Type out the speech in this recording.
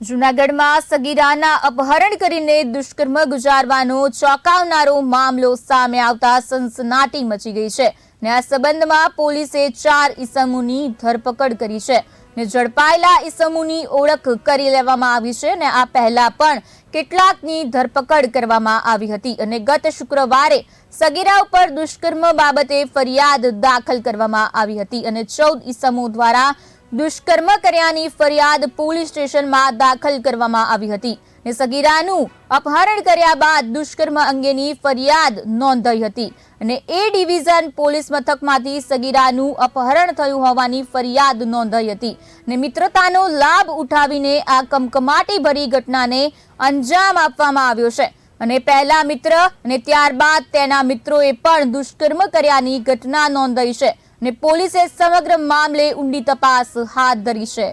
જૂનાગઢમાં સગીરાના અપહરણ કરીને દુષ્કર્મ ગુજારવાનો ચોંકાવનારો મામલો સામે આવતા સનસનાટી મચી ગઈ છે ને આ સંબંધમાં પોલીસે ચાર ઈસમોની ધરપકડ કરી છે ને ઝડપાયેલા ઈસમોની ઓળખ કરી લેવામાં આવી છે ને આ પહેલા પણ કેટલાકની ધરપકડ કરવામાં આવી હતી અને ગત શુક્રવારે સગીરા ઉપર દુષ્કર્મ બાબતે ફરિયાદ દાખલ કરવામાં આવી હતી અને ચૌદ ઈસમો દ્વારા દુષ્કર્મ કર્યાની ફરિયાદ પોલીસ સ્ટેશનમાં દાખલ કરવામાં આવી હતી ને સગીરાનું અપહરણ કર્યા બાદ દુષ્કર્મ અંગેની ફરિયાદ નોંધાઈ હતી અને એ ડિવિઝન પોલીસ મથકમાંથી સગીરાનું અપહરણ થયું હોવાની ફરિયાદ નોંધાઈ હતી ને મિત્રતાનો લાભ ઉઠાવીને આ કમકમાટી ભરી ઘટનાને અંજામ આપવામાં આવ્યો છે. અને પહેલા મિત્ર અને ત્યારબાદ તેના મિત્રોએ પણ દુષ્કર્મ કર્યાની ઘટના નોંધાઈ છે. અને પોલીસે સમગ્ર મામલે ઊંડી તપાસ હાથ ધરી છે.